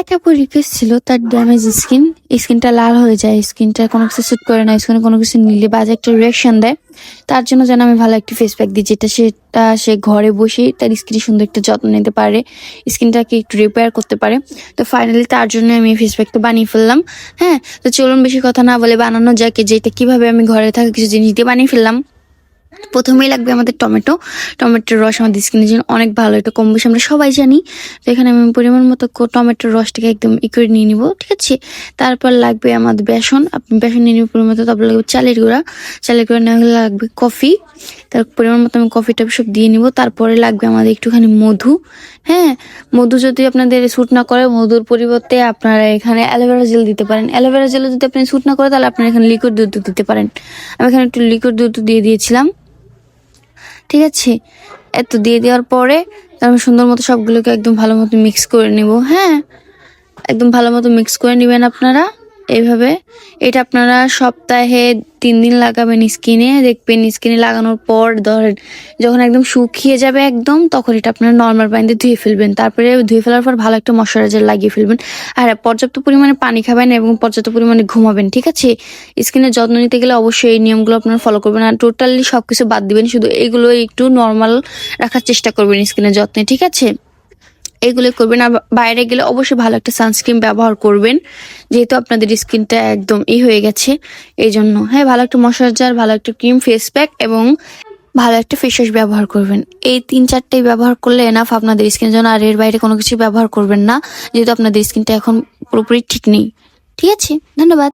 এক আপু রিকোয়েস্ট ছিল, তার ড্যামেজ স্কিন স্কিনটা লাল হয়ে যায় স্কিনটা কোনো কিছু স্যুট করে না স্কিনে কোনো কিছু নিলে বাজে একটা রিয়াকশন দেয়। তার জন্য যেন আমি ভালো একটি ফেস প্যাক দিই, যেটা সেটা সে ঘরে বসে তার স্কিনে সুন্দর একটা যত্ন নিতে পারে স্কিনটাকে একটু রিপেয়ার করতে পারে। তো ফাইনালি তার জন্য আমি ফেস প্যাকটা বানিয়ে ফেললাম হ্যাঁ? তো চলুন বেশি কথা না বলে বানানো যাকে যেটা কীভাবে আমি ঘরে থাকা কিছু জিনিস দিয়ে বানিয়ে ফেললাম। প্রথমেই লাগবে আমাদের টমেটো। টমেটোর রস আমাদের স্কিনের জন্য অনেক ভালো, এটা কম বেশি আমরা সবাই জানি। তো এখানে আমি পরিমাণ মতো টমেটোর রসটাকে একদম ই করে নিয়ে নিব, ঠিক আছে? তারপর লাগবে আমাদের বেসন, আপনি বেসন নিয়ে নিব পরিমাণ মতো, তারপর লাগবে চালের গুঁড়া। চালের গুঁড়া না হলে লাগবে কফি। তার পরিমাণ মতো আমি কফিটা সব দিয়ে নিব, তারপরে লাগবে আমাদের একটুখানি মধু। হ্যাঁ মধু যদি আপনাদের স্যুট না করে, মধুর পরিবর্তে আপনারা এখানে অ্যালোভেরা জেল দিতে পারেন। অ্যালোভেরা জেল যদি আপনি স্যুট না করে, তাহলে আপনারা এখানে লিকুইড দুধ দিতে পারেন। আমি এখানে একটু লিকুইড দুধ দিয়ে দিয়েছিলাম। ঠিক আছে? এত দিয়ে দেওয়ার পরে আমি সুন্দর মতো সবগুলোকে একদম ভালো মতো মিক্স করে নেব হ্যাঁ? একদম ভালো মতো মিক্স করে নেবেন আপনারা। এইভাবে। এটা আপনারা সপ্তাহে তিন দিন লাগাবেন স্কিনে, দেখবেন স্কিনে লাগানোর পর ধরেন যখন একদম শুকিয়ে যাবে একদম, তখন এটা আপনারা নর্মাল পানিতে ধুয়ে ফেলবেন। তারপরে ধুয়ে ফেলার পর ভালো একটা ময়শ্চারাইজার লাগিয়ে ফেলবেন। আর পর্যাপ্ত পরিমাণে পানি খাবেন এবং পর্যাপ্ত পরিমাণে ঘুমাবেন, ঠিক আছে? স্কিনের যত্ন নিতে গেলে অবশ্যই এই নিয়মগুলো আপনারা ফলো করবেন। আর টোটালি সবকিছু বাদ দিবেন, শুধু এইগুলো একটু নর্মাল রাখার চেষ্টা করবেন স্কিনের যত্নে, ঠিক আছে? এগুলো করবেন। আর বাইরে গেলে অবশ্যই ভালো একটা সানস্ক্রিন ব্যবহার করবেন। যেহেতু আপনাদের স্কিনটা একদম ই হয়ে গেছে এই জন্য হ্যাঁ ভালো একটা ময়শ্চারাইজার ভালো একটা ক্রিম ফেস প্যাক এবং ভালো একটা ফেস ওয়াশ ব্যবহার করবেন। এই তিন চারটেই ব্যবহার করলে এনাফ আপনাদের স্কিনের জন্য। আর এর বাইরে কোনো কিছু ব্যবহার করবেন না, যেহেতু আপনাদের স্কিনটা এখন পুরোপুরি ঠিক নেই। ঠিক আছে? ধন্যবাদ।